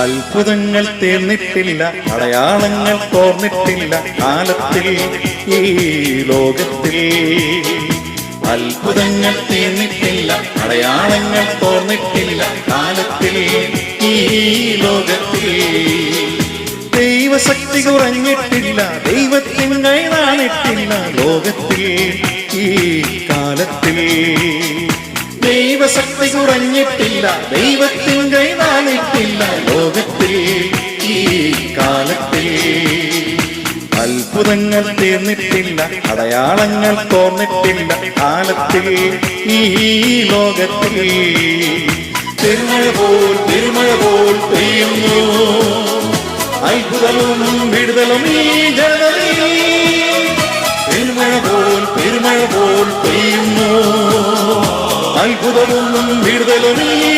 അത്ഭുതങ്ങൾ തീർന്നിട്ടില്ല അടയാളങ്ങൾ തോർന്നിട്ടില്ല കാലത്തിൽ ഈ ലോകത്തിൽ. അത്ഭുതങ്ങൾ തീർന്നിട്ടില്ല അടയാളങ്ങൾ തോർന്നിട്ടില്ല കാലത്തിൽ ഈ ലോകത്തിൽ. ദൈവശക്തി കുറഞ്ഞിട്ടില്ല ദൈവത്തിൻ കൈതാണിട്ടില്ല ലോകത്തിൽ ഈ കാലത്തിൽ. ദൈവശക്തി കുറഞ്ഞിട്ടില്ല ദൈവത്തിൻ കാലത്തിൽ അത്ഭുതങ്ങൾ തീർന്നിട്ടില്ല അടയാളങ്ങൾ തോന്നിട്ടില്ല കാലത്തിൽ. ഈ ലോകത്തിൽ തിരുമഴ പോൽ തിരുമഴ പോൽ പെയ്യുന്നു. അത്ഭുതവും വിടുതലും ഈ ജനതയിൽ പെരുമഴ പോൽ പെരുമഴ പോൽ പെയ്യുന്നു. അത്ഭുതവും വിടുതലും ഈ